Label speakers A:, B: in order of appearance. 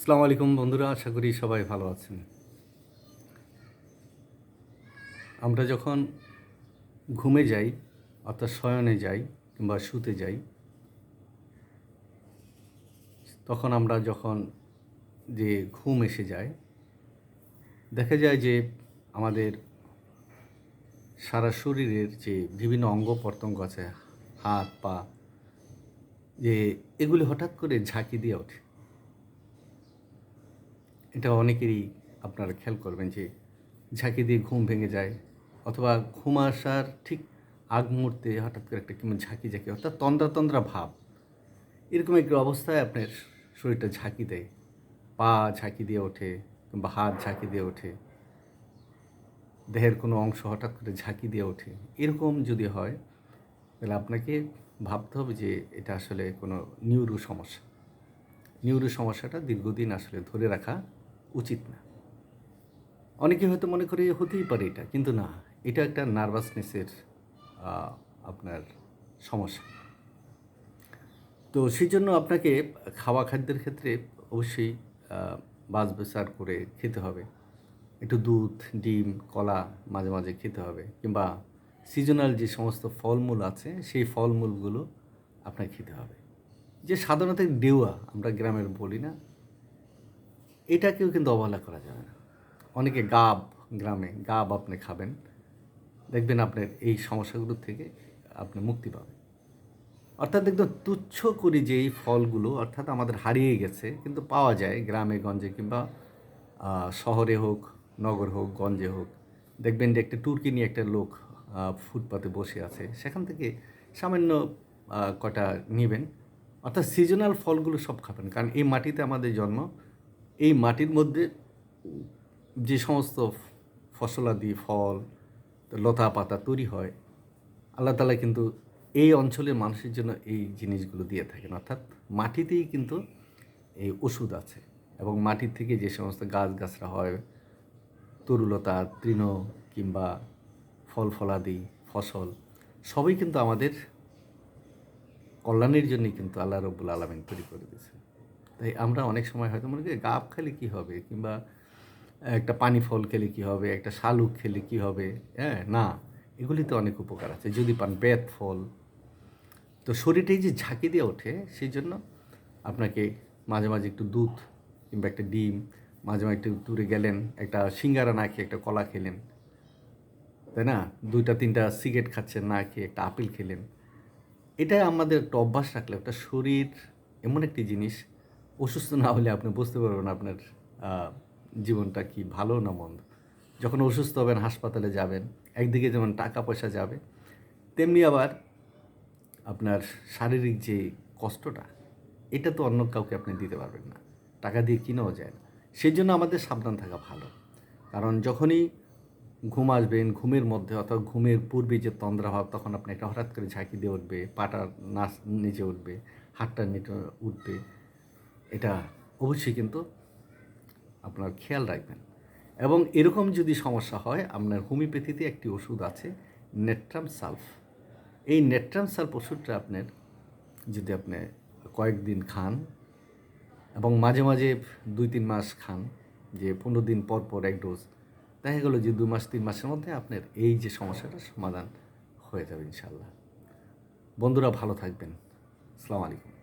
A: আসসালামু আলাইকুম বন্ধুরা, আশা করি সবাই ভালো আছেন। আমরা যখন ঘুমে যাই, অর্থাৎ শয়নে যাই কিংবা শুতে যাই, তখন আমরা যখন যে ঘুম এসে যায়, দেখা যায় যে আমাদের সারা শরীরের যে বিভিন্ন অঙ্গ প্রত্যঙ্গ আছে, হাত, পা, যে এগুলি হঠাৎ করে ঝাঁকি দিয়ে ওঠে। এটা অনেকেরই আপনারা খেয়াল করবেন যে ঝাঁকি দিয়ে ঘুম ভেঙে যায় অথবা ঘুম আসার ঠিক আগ মুহূর্তে হঠাৎ করে একটা কেমন ঝাঁকি ঝাঁকি অর্থাৎ তন্দ্রা তন্দ্রা ভাব, এরকম একটি অবস্থায় আপনার শরীরটা ঝাঁকি দেয়। পা ঝাঁকি দিয়ে ওঠে কিংবা হাত ঝাঁকি দিয়ে ওঠে। দেহের কোনো অংশ হঠাৎ করে ঝাঁকি দিয়ে ওঠে। এরকম যদি হয়, তাহলে আপনাকে ভাবতে হবে যে এটা আসলে কোনো নিউরো সমস্যা। নিউরো সমস্যাটা দীর্ঘদিন আসলে ধরে রাখা উচিত না। অনেকে হয়তো মনে করে হতেই পারে এটা, কিন্তু না, এটা একটা নার্ভাসনেসের আপনার সমস্যা। তো সেই জন্য আপনাকে খাওয়া খাদ্যের ক্ষেত্রে অবশ্যই বাজ বিচার করে খেতে হবে। একটু দুধ, ডিম, কলা মাঝে মাঝে খেতে হবে, কিংবা সিজনাল যে সমস্ত ফলমূল আছে, সেই ফলমূলগুলো আপনাকে খেতে হবে। যে সাধারণত ডেওয়া আমরা গ্রামের বলি না এটাকেও কিন্তু অবহেলা করা যাবে না। অনেকে গাব গ্রামে গাব আপনি খাবেন, দেখবেন আপনার এই সমস্যাগুলোর থেকে আপনি মুক্তি পাবেন। অর্থাৎ একদম তুচ্ছ করি যে এই ফলগুলো অর্থাৎ আমাদের হারিয়ে গেছে, কিন্তু পাওয়া যায় গ্রামে, গঞ্জে কিংবা শহরে হোক, নগর হোক, গঞ্জে হোক, দেখবেন যে একটা টুর্কি নিয়ে একটা লোক ফুটপাতে বসে আছে, সেখান থেকে সামান্য কটা নেবেন। অর্থাৎ সিজনাল ফলগুলো সব খাবেন, কারণ এই মাটিতে আমাদের জন্ম এই মাটির মধ্যে যে সমস্ত ফসলাদি, ফল, লতা পাতা তৈরি হয়, আল্লাহ তালা কিন্তু এই অঞ্চলের মানুষের জন্য এই জিনিসগুলো দিয়ে থাকেন। অর্থাৎ মাটিতেই কিন্তু এই ওষুধ আছে এবং মাটির থেকে যে সমস্ত গাছ গাছরা হয়, তরুলতা, তৃণ কিংবা ফল ফলাদি, ফসল, সবই কিন্তু আমাদের কল্যাণের জন্যই কিন্তু আল্লাহ রব্বুল আলমিন তৈরি করে দিয়েছে তাই আমরা অনেক সময় হয়তো মনে করি গাব খেলে কী হবে? কিংবা একটা পানি ফল খেলে কী হবে? একটা শালুক খেলে কী হবে? হ্যাঁ না। এগুলিতে অনেক উপকার আছে। যদি পান বেত ফল। তো শরীরটাই যে ঝাঁকি দিয়ে ওঠে সেই জন্য আপনাকে মাঝে মাঝে একটু দুধ কিংবা একটা ডিম, মাঝে মাঝে একটু দূরে গেলেন, একটা সিঙ্গারা না খেয়ে একটা কলা খেলেন, তাই না? দুইটা, তিনটা সিগারেট খাচ্ছেন, না খেয়ে একটা আপেল খেলেন। এটা আমাদের একটা অভ্যাস রাখলে একটা শরীর এমন একটি জিনিস অসুস্থ না হলে আপনি বুঝতে পারবেন আপনার জীবনটা কি ভালো না মন্দ। যখন অসুস্থ হবেন, হাসপাতালে যাবেন, একদিকে যেমন টাকা পয়সা যাবে, তেমনি আবার আপনার শারীরিক যে কষ্টটা, এটা তো অন্য কাউকে আপনি দিতে পারবেন না। টাকা দিয়ে কিনেও যায় না। সেই জন্য আমাদের সাবধান থাকা ভালো। কারণ যখনই ঘুম আসবেন, ঘুমের মধ্যে অথবা ঘুমের পূর্বে যে তন্দ্রাভাব, তখন আপনি একটা হঠাৎ করে ঝাঁকি দিয়ে উঠবে, পাটা নাচ নিচে উঠবে, হাতটা নিচে উঠবে এটা অবশ্যই কিন্তু আপনার খেয়াল রাখবেন। এবং এরকম যদি সমস্যা হয়, আপনার হোমিওপ্যাথিতে একটি ওষুধ আছে, নেট্রাম সালফ। এই নেট্রাম সালফ ওষুধটা আপনার যদি আপনি কয়েকদিন খান এবং মাঝে মাঝে দুই তিন মাস খান, যে পনেরো দিন পর পর এক ডোজ, দেখা গেলো যে দু মাস, তিন মাসের মধ্যে আপনার এই যে সমস্যাটা সমাধান হয়ে যাবে ইনশাল্লাহ বন্ধুরা ভালো থাকবেন। আসসালামু আলাইকুম।